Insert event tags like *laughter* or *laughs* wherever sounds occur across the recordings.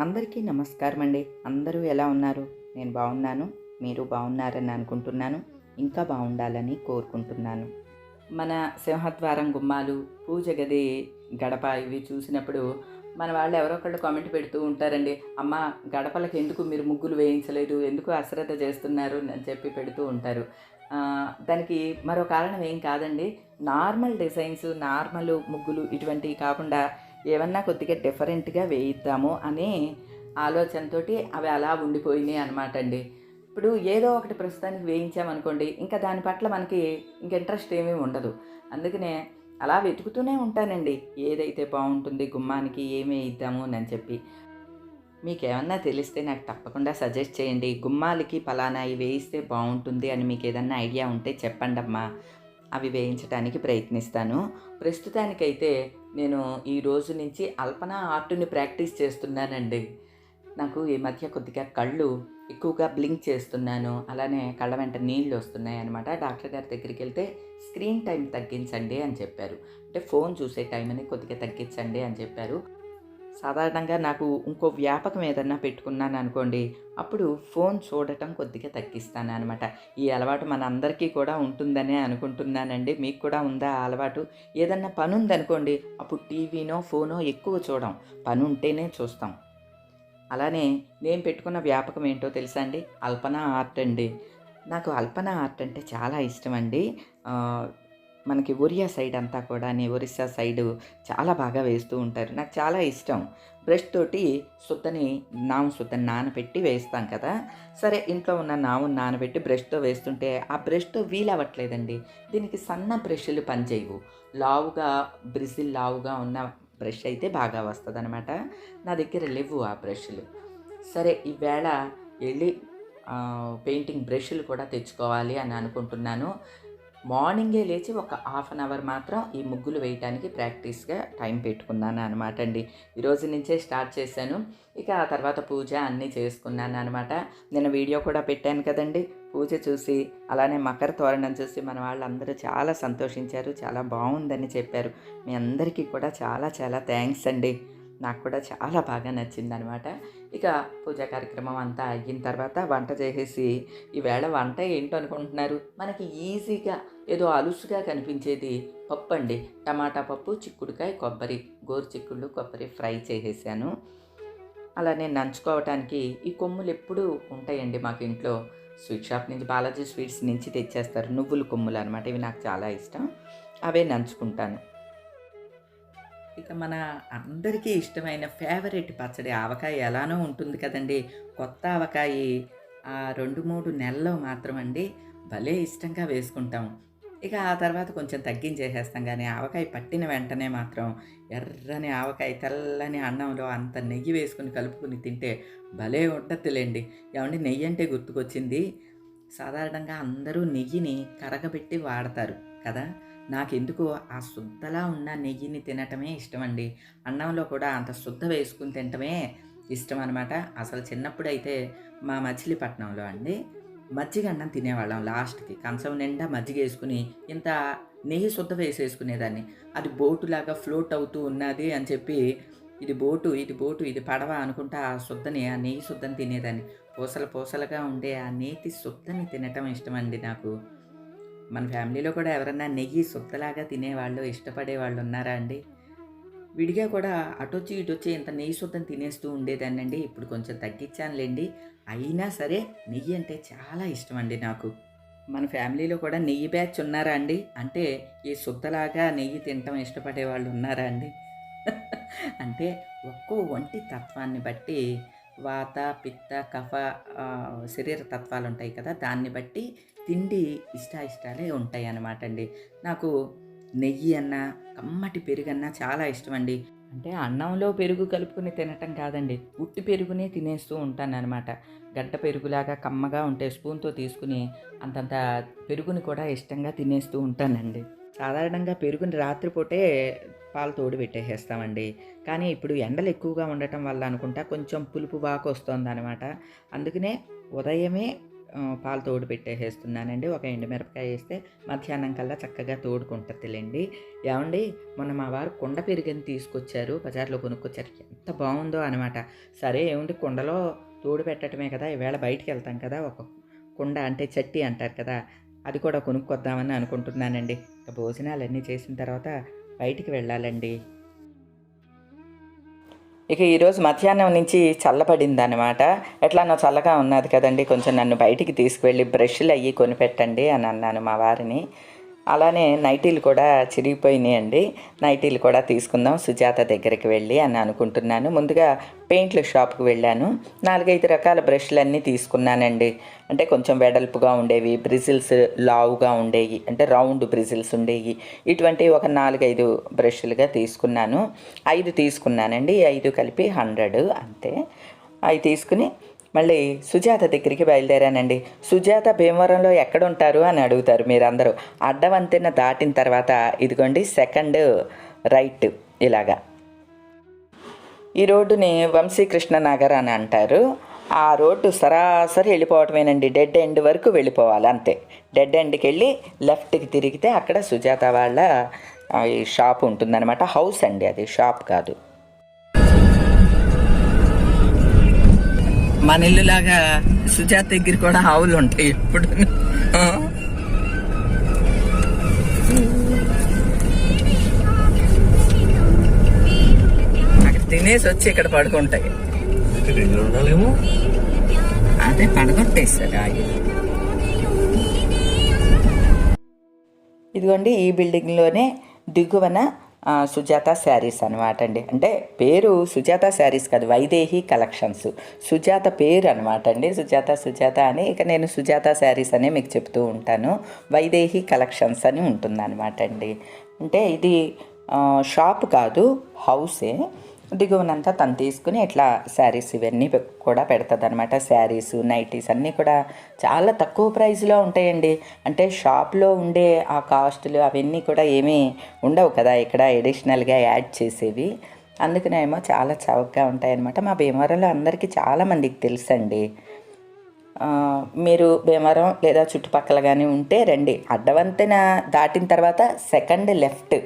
అందరికీ నమస్కారం అండి అందరూ ఎలా ఉన్నారు? నేను బాగున్నాను. మీరు బాగున్నారని అనుకుంటున్నాను. ఇంకా బాగుండాలని కోరుకుంటున్నాను. మన సింహద్వారం గుమ్మాలు పూజ గది గడప ఇవి చూసినప్పుడు మన వాళ్ళు ఎవరో ఒకళ్ళు కామెంట్ పెడుతూ ఉంటారండి. అమ్మ గడపలకు ఎందుకు మీరు ముగ్గులు వేయించలేదు? ఎందుకు అశ్రద్ధ చేస్తున్నారు? అని చెప్పి పెడుతూ ఉంటారు. దానికి మరో కారణం ఏం కాదండి. నార్మల్ డిజైన్స్ నార్మల్ ముగ్గులు ఇటువంటివి కాకుండా ఏమన్నా కొద్దిగా డిఫరెంట్గా వేయిద్దాము అనే ఆలోచనతోటి అవి అలా ఉండిపోయినాయి అనమాట అండి. ఇప్పుడు ఏదో ఒకటి ప్రస్తుతానికి వేయించామనుకోండి ఇంకా దాని పట్ల మనకి ఇంక ఇంట్రెస్ట్ ఏమీ ఉండదు. అందుకనే అలా వెతుకుతూనే ఉంటానండి. ఏదైతే బాగుంటుంది గుమ్మానికి ఏమి వేయిద్దాము అని చెప్పి. మీకు ఏమన్నా తెలిస్తే నాకు తప్పకుండా సజెస్ట్ చేయండి. గుమ్మాలకి పలానా ఇవి వేయిస్తే బాగుంటుంది అని మీకు ఏదన్నా ఐడియా ఉంటే చెప్పండి అమ్మా అవి వేయించడానికి ప్రయత్నిస్తాను. ప్రస్తుతానికైతే నేను ఈ రోజు నుంచి అల్పన ఆర్ట్ని ప్రాక్టీస్ చేస్తున్నానండి. నాకు ఈ మధ్య కొద్దిగా కళ్ళు ఎక్కువగా బ్లింక్ చేస్తున్నాను. అలానే కళ్ళ వెంట నీళ్ళు వస్తున్నాయి అనమాట డాక్టర్ గారి దగ్గరికి వెళ్తే స్క్రీన్ టైం తగ్గించండి అని చెప్పారు. అంటే ఫోన్ చూసే టైంని కొద్దిగా తగ్గించండి అని చెప్పారు. సాధారణంగా నాకు ఇంకో వ్యాపకం ఏదన్నా పెట్టుకున్నాను అనుకోండి అప్పుడు ఫోన్ చూడటం కొద్దిగా తగ్గిస్తాను అనమాట ఈ అలవాటు మన అందరికీ కూడా ఉంటుందనే అనుకుంటున్నానండి. మీకు కూడా ఉందా ఆ అలవాటు? ఏదన్నా పని ఉందనుకోండి అప్పుడు టీవీనో ఫోనో ఎక్కువ చూడం. పని ఉంటేనే చూస్తాం. అలానే నేను పెట్టుకున్న వ్యాపకం ఏంటో తెలుసా అండి? అల్పన ఆర్ట్ అండి. నాకు అల్పన ఆర్ట్ అంటే చాలా ఇష్టం అండి. మనకి ఒరియా సైడ్ అంతా కూడా ఒరిస్సా సైడ్ చాలా బాగా వేస్తూ ఉంటారు. నాకు చాలా ఇష్టం. బ్రష్ తోటి సుత్తని నాము సుత్తని నానబెట్టి వేస్తాం కదా. సరే ఇంట్లో ఉన్న నాముని నానబెట్టి బ్రష్తో వేస్తుంటే ఆ బ్రష్తో వీలు అవ్వట్లేదండి దీనికి సన్న బ్రష్లు పనిచేయవు. లావుగా బ్రిజిల్ లావుగా ఉన్న బ్రష్ అయితే బాగా వస్తుంది అనమాట నా దగ్గర లేవు ఆ బ్రష్లు. సరే ఈవేళ వెళ్ళి పెయింటింగ్ బ్రష్లు కూడా తెచ్చుకోవాలి అని అనుకుంటున్నాను. మార్నింగే లేచి ఒక హాఫ్ అన్ అవర్ మాత్రం ఈ ముగ్గులు వేయటానికి ప్రాక్టీస్గా టైం పెట్టుకున్నాను అనమాట అండి. ఈరోజు నుంచే స్టార్ట్ చేశాను. ఇక ఆ తర్వాత పూజ అన్నీ చేసుకున్నాను అనమాట నేను వీడియో కూడా పెట్టాను కదండి. పూజ చూసి అలానే మకర తోరణం చూసి మన వాళ్ళందరూ చాలా సంతోషించారు. చాలా బాగుందని చెప్పారు. మీ అందరికీ కూడా చాలా చాలా థ్యాంక్స్ అండి. నాకు కూడా చాలా బాగా నచ్చింది అనమాట ఇక పూజా కార్యక్రమం అంతా అయిన తర్వాత వంట చేసేసి ఈవేళ వంట ఏంటో అనుకుంటున్నారు మనకి ఈజీగా ఏదో అలుసుగా కనిపించేది పప్పు అండి టమాటా పప్పు చిక్కుడుకాయ కొబ్బరి. గోరు చిక్కుళ్ళు కొబ్బరి ఫ్రై చేసేసాను. అలానే నంచుకోవటానికి ఈ కొమ్ములు ఎప్పుడూ ఉంటాయండి మాకు ఇంట్లో. స్వీట్ షాప్ నుంచి బాలాజీ స్వీట్స్ నుంచి తెచ్చేస్తారు. నువ్వుల కొమ్ములు అనమాట ఇవి నాకు చాలా ఇష్టం. అవే నంచుకుంటాను. ఇక మన అందరికీ ఇష్టమైన ఫేవరెట్ పచ్చడి ఆవకాయ ఎలానో ఉంటుంది కదండి. కొత్త ఆవకాయ ఆ రెండు మూడు నెలల్లో మాత్రం అండి భలే ఇష్టంగా వేసుకుంటాం. ఇక ఆ తర్వాత కొంచెం తగ్గించేసేస్తాం కానీ ఆవకాయ పట్టిన వెంటనే మాత్రం ఎర్రని ఆవకాయ తెల్లని అన్నంలో అంత నెయ్యి వేసుకుని కలుపుకుని తింటే భలే ఉండద్దులేండి ఏమంటే నెయ్యి అంటే గుర్తుకొచ్చింది? సాధారణంగా అందరూ నెయ్యిని కరగబెట్టి వాడతారు కదా. నాకెందుకు ఆ శుద్ధలా ఉన్న నెయ్యిని తినటమే ఇష్టం అండి అన్నంలో కూడా అంత శుద్ధ వేసుకుని తినటమే ఇష్టం అనమాట అసలు చిన్నప్పుడైతే మా మచిలీపట్నంలో అండి మజ్జిగ అన్నం తినేవాళ్ళం లాస్ట్కి. కంచం నిండా మజ్జిగ వేసుకుని ఇంత నెయ్యి శుద్ధ వేసేసుకునేదాన్ని. అది బోటులాగా ఫ్లోట్ అవుతూ ఉన్నది అని చెప్పి ఇది బోటు ఇది బోటు ఇది పడవ అనుకుంటా ఆ శుద్ధని ఆ నెయ్యి శుద్ధని తినేదాన్ని. పూసల పూసలుగా ఉండే ఆ నేతి శుద్ధని తినటం ఇష్టమండి నాకు. మన ఫ్యామిలీలో కూడా ఎవరన్నా నెయ్యి సుత్తలాగా తినేవాళ్ళు ఇష్టపడే వాళ్ళు ఉన్నారా అండి? విడిగా కూడా అటొచ్చి ఇటొచ్చి ఇంత నెయ్యి శుద్ధం తినేస్తూ ఉండేదాన్నండి. ఇప్పుడు కొంచెం తగ్గించానులేండి. అయినా సరే నెయ్యి అంటే చాలా ఇష్టం అండి నాకు. మన ఫ్యామిలీలో కూడా నెయ్యి బ్యాచ్ ఉన్నారా అండి? అంటే ఈ శుద్ధలాగా నెయ్యి తినటం ఇష్టపడే వాళ్ళు ఉన్నారా అండి? *laughs* అంటే ఒక్కో ఒంటి తత్వాన్ని బట్టి వాత పిత్త కఫ శరీర తత్వాలు ఉంటాయి కదా దాన్ని బట్టి తిండి ఇష్ట ఇష్టాలే ఉంటాయి అన్నమాట అండి నాకు నెయ్యి అన్న కమ్మటి పెరుగన్నా చాలా ఇష్టం అండి అంటే అన్నంలో పెరుగు కలుపుకుని తినటం కాదండి ఉట్టి పెరుగునే తినేస్తూ ఉంటాను అనమాట గడ్డ పెరుగులాగా కమ్మగా ఉంటే స్పూన్తో తీసుకుని అంతంత పెరుగుని కూడా ఇష్టంగా తినేస్తూ ఉంటానండి. సాధారణంగా పెరుగుని రాత్రిపూటే పాలు తోడు పెట్టేసేస్తామండి. కానీ ఇప్పుడు ఎండలు ఎక్కువగా ఉండటం వల్ల అనుకుంటా కొంచెం పులుపు బాగా వస్తుంది అనమాట అందుకనే ఉదయమే పాలు తోడు పెట్టేసేస్తున్నానండి. ఒక ఎండుమిరపకాయ వేస్తే మధ్యాహ్నం కల్లా చక్కగా తోడుకుంటుందిలేండి ఏమండి మొన్న మా వారు కుండ పెరిగిని తీసుకొచ్చారు బజార్లో కొనుక్కొచ్చారు. ఎంత బాగుందో అనమాట సరే ఏముంది కుండలో తోడు పెట్టడమే కదా ఈవేళ బయటికి వెళ్తాం కదా ఒక కుండ అంటే చట్టి అంటారు కదా అది కూడా కొనుక్కొద్దామని అనుకుంటున్నానండి. భోజనాలు అన్నీ చేసిన తర్వాత బయటికి వెళ్ళాలండి. ఇక ఈరోజు మధ్యాహ్నం నుంచి చల్లబడింది అనమాట ఎట్లానో చల్లగా ఉన్నది కదండి. కొంచెం నన్ను బయటికి తీసుకువెళ్ళి బ్రష్లు అయ్యి కొనిపెట్టండి అని అన్నాను మా వారిని. అలానే నైటీలు కూడా చిరిగిపోయినాయండి. నైటీలు కూడా తీసుకుందాం సుజాత దగ్గరికి వెళ్ళి అని అనుకుంటున్నాను. ముందుగా పెయింట్ల షాప్కి వెళ్ళాను. నాలుగైదు రకాల బ్రష్లన్నీ తీసుకున్నానండి. అంటే కొంచెం వెడల్పుగా ఉండేవి బ్రిజిల్స్ లావుగా ఉండేవి అంటే రౌండ్ బ్రిజిల్స్ ఉండేవి ఇటువంటి ఒక నాలుగైదు బ్రష్లుగా తీసుకున్నాను. ఐదు తీసుకున్నానండి. ఐదు కలిపి హండ్రెడ్ అంతే. అవి తీసుకుని మళ్ళీ సుజాత దగ్గరికి బయలుదేరానండి. సుజాత భీమవరంలో ఎక్కడ ఉంటారు అని అడుగుతారు మీరందరూ. అడ్డవంతెన దాటిన తర్వాత ఇదిగోండి సెకండ్ రైట్ ఇలాగా. ఈ రోడ్డుని వంశీకృష్ణ నగర్ అని అంటారు. ఆ రోడ్డు సరాసరి వెళ్ళిపోవటమేనండి. డెడ్ ఎండ్ వరకు వెళ్ళిపోవాలి అంతే. డెడ్ ఎండ్కి వెళ్ళి లెఫ్ట్కి తిరిగితే అక్కడ సుజాత వాళ్ళ ఈ షాప్ ఉంటుందన్నమాట. హౌస్ అండి అది షాప్ కాదు. మన ఇల్లులాగా సుజాత దగ్గర కూడా ఆవులు ఉంటాయి ఎప్పుడు అక్కడ తినేసి వచ్చి ఇక్కడ పడుకుంటాయి. ఉండాలేమో? అదే పడగొట్టేస్తారు ఆగి. ఇదిగోండి ఈ బిల్డింగ్లోనే దిగువన ఆ, సుజాత శారీస్ అనమాట అండి. అంటే పేరు సుజాత శారీస్ కాదు వైదేహి కలెక్షన్స్. సుజాత పేరు అనమాట అండి. సుజాత సుజాత అని ఇక నేను సుజాత శారీస్ అనే మీకు చెప్తూ ఉంటాను. వైదేహి కలెక్షన్స్ అని ఉంటుంది అనమాట అండి. అంటే ఇది షాప్ కాదు హౌసే. దిగువనంతా తను తీసుకుని ఇట్లా శారీస్ ఇవన్నీ కూడా పెడుతుంది అనమాట శారీస్ నైటీస్ అన్నీ కూడా చాలా తక్కువ ప్రైస్లో ఉంటాయండి. అంటే షాప్లో ఉండే ఆ కాస్టులు అవన్నీ కూడా ఏమీ ఉండవు కదా. ఇక్కడ ఎడిషనల్గా యాడ్ చేసేవి. అందుకనేమో చాలా చౌకగా ఉంటాయన్నమాట. మా భీమవరంలో అందరికీ చాలా మందికి తెలుసండి. మీరు భీమవరం లేదా చుట్టుపక్కల కానీ ఉంటే రండి. అడ్డవంతెన దాటిన తర్వాత సెకండ్ లెఫ్ట్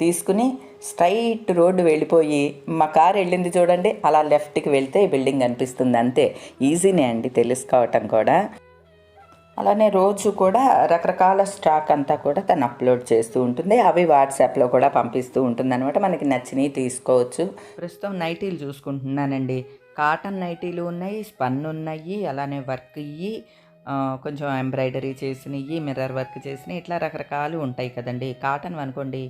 తీసుకుని స్ట్రైట్ రోడ్డు వెళ్ళిపోయి మా కార్ వెళ్ళింది చూడండి అలా లెఫ్ట్కి వెళ్తే ఈ బిల్డింగ్ అనిపిస్తుంది అంతే. ఈజీనే అండి తెలుసుకోవటం కూడా. అలానే రోజు కూడా రకరకాల స్టాక్ అంతా కూడా తను అప్లోడ్ చేస్తూ ఉంటుంది. అవి వాట్సాప్లో కూడా పంపిస్తూ ఉంటుంది అనమాట మనకి నచ్చినవి తీసుకోవచ్చు. ప్రస్తుతం నైటీలు చూసుకుంటున్నానండి. కాటన్ నైటీలు ఉన్నాయి స్పన్ ఉన్నాయి అలానే వర్క్ ఇవి కొంచెం ఎంబ్రాయిడరీ చేసినవి మిర్రర్ వర్క్ చేసినవి ఇట్లా రకరకాలు ఉంటాయి కదండి. కాటన్ అనుకోండి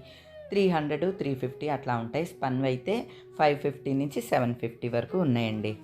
త్రీ హండ్రెడ్ త్రీ ఫిఫ్టీ అట్లా ఉంటాయి. స్పన్ అయితే ఫైవ్ ఫిఫ్టీ నుంచి సెవెన్ ఫిఫ్టీ వరకు ఉన్నాయండి.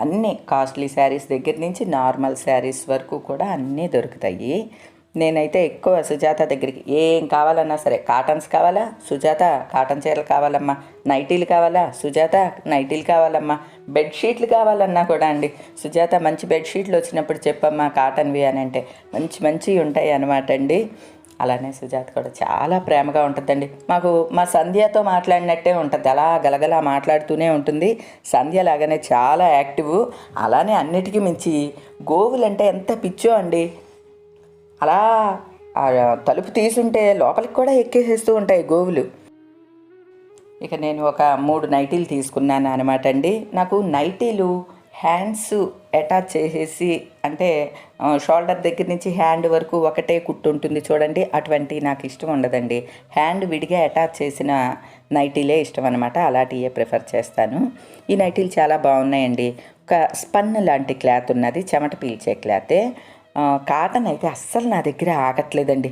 అన్ని కాస్ట్లీ శారీస్ దగ్గర నుంచి నార్మల్ శారీస్ వరకు కూడా అన్నీ దొరుకుతాయి. నేనైతే ఎక్కువ సుజాత దగ్గరికి ఏం కావాలన్నా సరే కాటన్స్ కావాలా? సుజాత కాటన్ చీరలు కావాలమ్మా. నైటీలు కావాలా? సుజాత నైటీలు కావాలమ్మా. బెడ్షీట్లు కావాలన్నా కూడా అండి. సుజాత మంచి బెడ్షీట్లు వచ్చినప్పుడు చెప్పమ్మా కాటన్వి అని అంటే మంచి మంచివి ఉంటాయి అనమాట అండి. అలానే సుజాత కూడా చాలా ప్రేమగా ఉంటుందండి. మాకు మా సంధ్యతో మాట్లాడినట్టే ఉంటుంది. అలా గలగలా మాట్లాడుతూనే ఉంటుంది. సంధ్య లాగానే చాలా యాక్టివ్. అలానే అన్నిటికీ మించి గోవులంటే ఎంత పిచ్చో అండి. అలా తలుపు తీసుంటే లోపలికి కూడా ఎక్కేసేస్తూ ఉంటాయి గోవులు. ఇక నేను ఒక మూడు నైటీలు తీసుకున్నాను అనమాట అండి. నాకు నైటీలు హ్యాండ్స్ అటాచ్ చేసేసి అంటే షోల్డర్ దగ్గర నుంచి హ్యాండ్ వరకు ఒకటే కుట్టు ఉంటుంది చూడండి అటువంటి నాకు ఇష్టం ఉండదండి. హ్యాండ్ విడిగా అటాచ్ చేసిన నైటీలే ఇష్టం అనమాట అలాంటివే ప్రిఫర్ చేస్తాను. ఈ నైటీలు చాలా బాగున్నాయండి. ఒక స్పన్ లాంటి క్లాత్ ఉన్నది చెమట పీల్చే క్లాతే. కాటన్ అయితే అస్సలు నా దగ్గర ఆగట్లేదండి.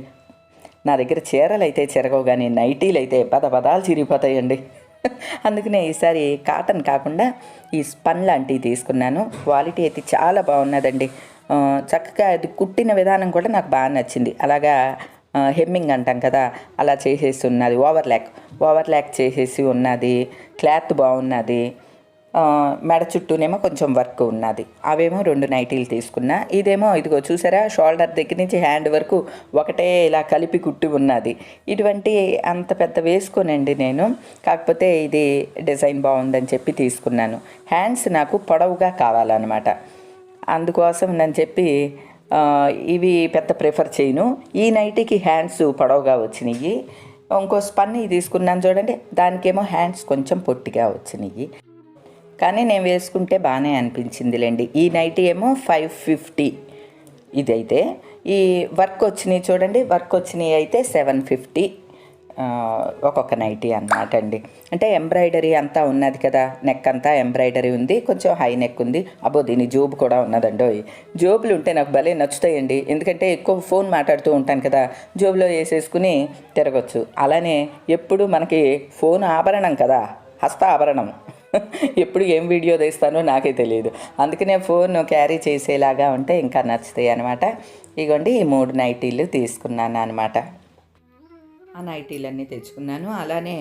నా దగ్గర చీరలు అయితే చిరగవు కానీ నైటీలు అయితే పద పదాలు చిరిగిపోతాయండి. *laughs* అందుకనే ఈసారి కాటన్ కాకుండా ఈ స్పన్ లాంటివి తీసుకున్నాను. క్వాలిటీ అయితే చాలా బాగున్నదండి. చక్కగా అది కుట్టిన విధానం కూడా నాకు బాగా నచ్చింది. అలాగా హెమ్మింగ్ అంటాం కదా అలా చేసేసి ఉన్నది. ఓవర్ ల్యాక్ ఓవర్ ల్యాక్ చేసేసి ఉన్నది. క్లాత్ బాగున్నది. మెడ చుట్టూనేమో కొంచెం వర్క్ ఉన్నది. అవేమో రెండు నైటీలు తీసుకున్నా. ఇదేమో ఇదిగో చూసారా? షోల్డర్ దగ్గర నుంచి హ్యాండ్ వరకు ఒకటే ఇలా కలిపి కుట్టి ఉన్నది. ఇటువంటి అంత పెద్ద వేసుకోనండి నేను. కాకపోతే ఇది డిజైన్ బాగుందని చెప్పి తీసుకున్నాను. హ్యాండ్స్ నాకు పొడవుగా కావాలన్నమాట. అందుకోసం నేను చెప్పి ఇవి పెద్ద ప్రిఫర్ చేయను. ఈ నైటీకి హ్యాండ్స్ పొడవుగా వచ్చినాయి ఇంకో స్పన్నీ తీసుకున్నాను చూడండి. దానికేమో హ్యాండ్స్ కొంచెం పొట్టిగా వచ్చినాయి కానీ నేను వేసుకుంటే బాగానే అనిపించిందిలేండి ఈ నైటీ ఏమో ఫైవ్ ఫిఫ్టీ ఇదైతే. ఈ వర్క్ వచ్చినాయి చూడండి వర్క్ వచ్చినాయి అయితే సెవెన్ ఫిఫ్టీ ఒక్కొక్క నైటీ అన్నమాట అండి. అంటే ఎంబ్రాయిడరీ అంతా ఉన్నది కదా నెక్ అంతా ఎంబ్రాయిడరీ ఉంది కొంచెం హై నెక్ ఉంది. అబ్బో దీని జోబ్ కూడా ఉన్నదండి జోబులు ఉంటే నాకు భలే నచ్చుతాయండి. ఎందుకంటే ఎక్కువ ఫోన్ మాట్లాడుతూ ఉంటాను కదా జోబులో వేసేసుకుని తిరగచ్చు. అలానే ఎప్పుడు మనకి ఫోన్ ఆభరణం కదా హస్త ఆభరణం. ఎప్పుడు ఏం వీడియో తీస్తానో నాకే తెలియదు. అందుకనే ఫోన్ క్యారీ చేసేలాగా ఉంటే ఇంకా నచ్చుతాయి అనమాట ఇగోండి ఈ మూడు నైటీలు తీసుకున్నాను అనమాట ఆ నైటీలన్నీ తెచ్చుకున్నాను. అలానే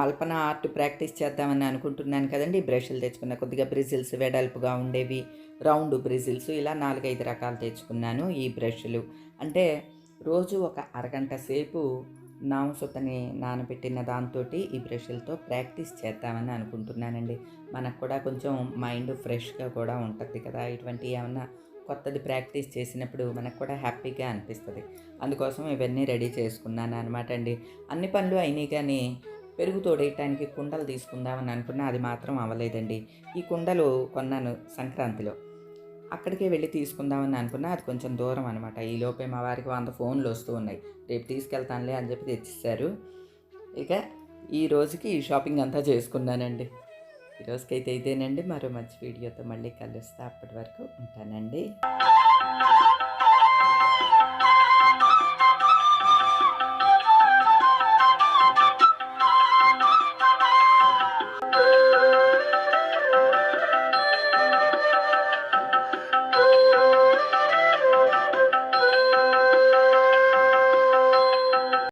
అల్పన ఆర్ట్ ప్రాక్టీస్ చేద్దామని అనుకుంటున్నాను కదండి. బ్రష్లు తెచ్చుకున్న కొద్దిగా బ్రిజిల్స్ వెడల్పుగా ఉండేవి రౌండ్ బ్రిజిల్స్ ఇలా నాలుగైదు రకాలు తెచ్చుకున్నాను ఈ బ్రష్లు. అంటే రోజు ఒక అరగంట సేపు నామసుతని నానబెట్టిన దాంతో ఈ బ్రష్లతో ప్రాక్టీస్ చేద్దామని అనుకుంటున్నానండి. మనకు కూడా కొంచెం మైండ్ ఫ్రెష్గా కూడా ఉంటుంది కదా. ఇటువంటి ఏమన్నా కొత్తది ప్రాక్టీస్ చేసినప్పుడు మనకు కూడా హ్యాపీగా అనిపిస్తుంది. అందుకోసం ఇవన్నీ రెడీ చేసుకున్నాను అనమాట అండి. అన్ని పనులు అయినాయి కానీ పెరుగు తోడేయటానికి కుండలు తీసుకుందామని అనుకున్నా అది మాత్రం అవ్వలేదండి. ఈ కుండలు కొన్నాను సంక్రాంతిలో. అక్కడికే వెళ్ళి తీసుకుందామని అనుకున్నా. అది కొంచెం దూరం అనమాట ఈ లోపే మా వారికి వంద ఫోన్లు వస్తూ ఉన్నాయి. రేపు తీసుకెళ్తానులే అని చెప్పి తెచ్చిస్తారు. ఇక ఈ రోజుకి ఈ షాపింగ్ అంతా చేసుకున్నానండి. ఈ రోజుకైతే ఇదేనండి. మరో మంచి వీడియోతో మళ్ళీ కలుస్తా. అప్పటి వరకు ఉంటానండి.